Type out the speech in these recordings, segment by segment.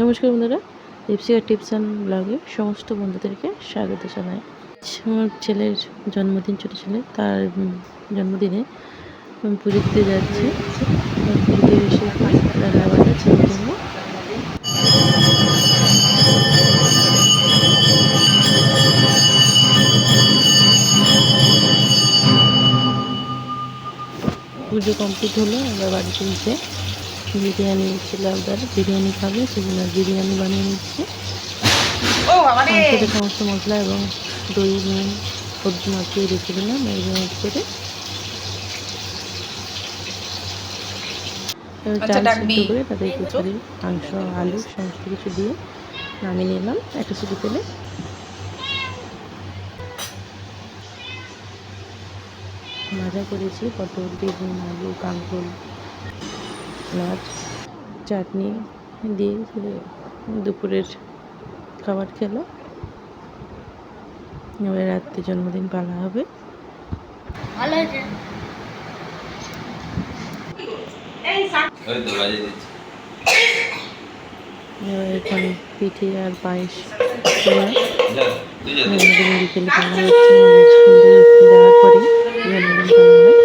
নমস্কার বন্ধুরা লিপসিকা tips and ব্লগে সমস্ত বন্ধুদেরকে স্বাগত জানাই। আমার ছেলের জন্মদিন, ছোটো ছেলে, তার জন্মদিনে পুজো দিতে যাচ্ছি। পুজো পুজো কমপ্লিট হলো, আমরা বাড়িতে এসে বিরিয়ানি ছিল আবদার বিরিয়ানি খাবে সেজন্য বিরিয়ানি বানিয়ে নিচ্ছে। মাংসতে সমস্ত মশলা এবং দই নুন সবজি মাখিয়ে রেখে দিলাম ম্যারিনেট করে। আচ্ছা, করে তাতে খিচুড়ি মাংস আলু সমস্ত কিছু দিয়ে নামিয়ে নিলাম একটা সিটি তেলে। ভাজা করেছি পটল বেগুন আলু কাঁকরোল। মাছ চাটনি দিয়ে দুপুরের খাবার খেলো। এবার রাত্রে জন্মদিন পালা হবে। এখানে পিঠে আর পায়েস জন্মদিন বিকেলে পালা হচ্ছে দেওয়ার পরে জন্মদিন পালা হয়।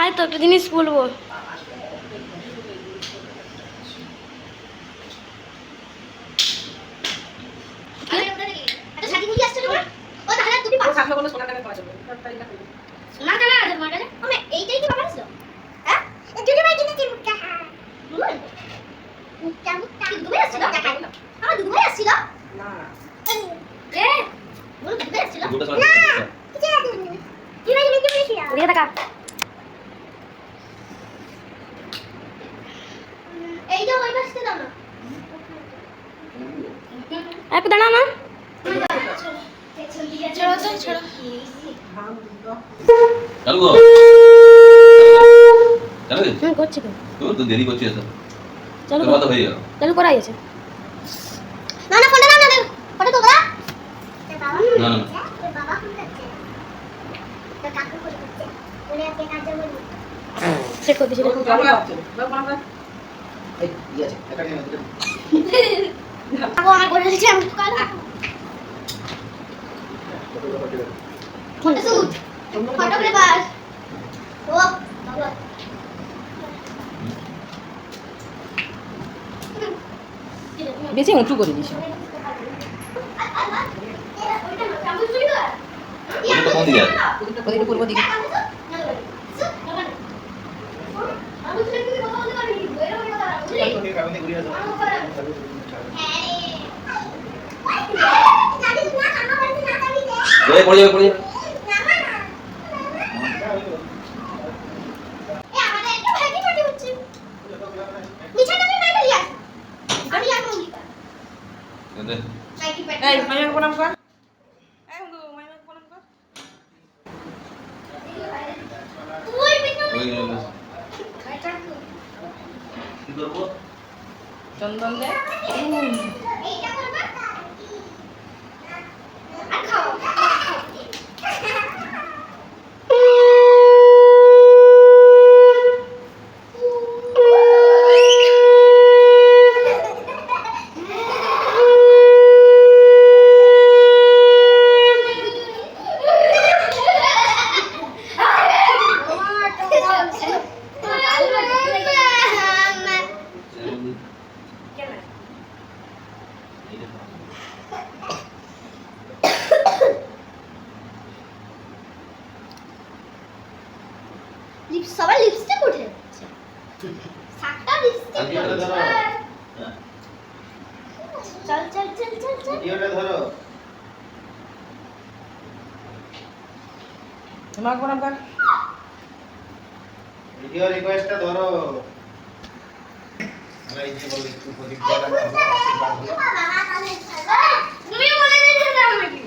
আয় তো একটা জিনিস বলব। গোটা সবাই দিয়ে টাকা একটু দাঁড়া ছেড়ো চালু কর চালু করছি তো তোর তো দেরি করছিস চালু কথা হয়ে গেল চালু করাই আছে শুট। ফটোগ্রাফার ও বাবা। বেশি উঁচু করে দিস ওটা তো কোন দিকে? আছে ওদিকে পূর্ব দিকে পড়ে যাবে পড়ে। যাবে দে। এই মাইয়াকে প্রণাম কর এই বন্ধু মাইয়াকে প্রণাম কর ওই কি সবাই লিপস্টিক উঠে যাচ্ছে। সাতটা লিপস্টিক ধরো। চল চল চল চল চল। মাকে প্রণাম কর ভিডিও রিকোয়েস্টটা ধরো। আমরা ইচ্ছে বলে একটু প্রদীপ জ্বালানো তুমি বলে দিয়েছ আমাকে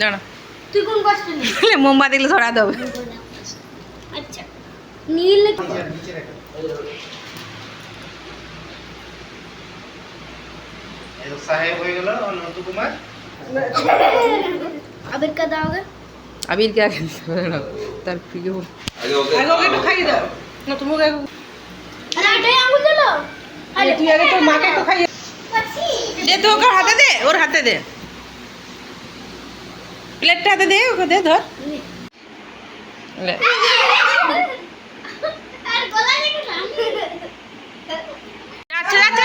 জানা তুই কোন কষ্ট নিস? মোমবাতি গুলো ধরা দেবে নীল সাহেব হয়ে গেল কুমার আবির কা দাওগে আবির কে আগে তার প্রিয়। আগে ওকে একটু খাইয়ে দাও। না তুমি ওকে আরে এটাই আঙুল দিল। আরে তুই আগে তোর মাকে একটু খাইয়ে দে তো ওকে হাতে দে ওর হাতে দে। প্লেটটা হাতে দে ওকে দে ধর। লে। আর গলা লেগে না যাচ্ছে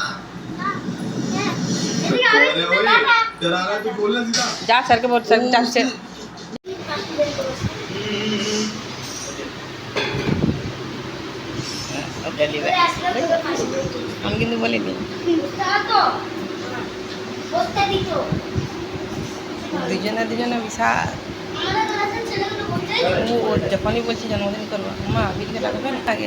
बोलना सीधा যা স্যারকে বল স্যার যাচ্ছে আমি কিন্তু বলিনি বসতে দিত দুজনে দুজনে বিশাল আমাদের ক্লাসের ছেলেগুলো বসতে ও ও যখনই বলছি জন্মদিন করবো মা বিলকে লাগবে না আগে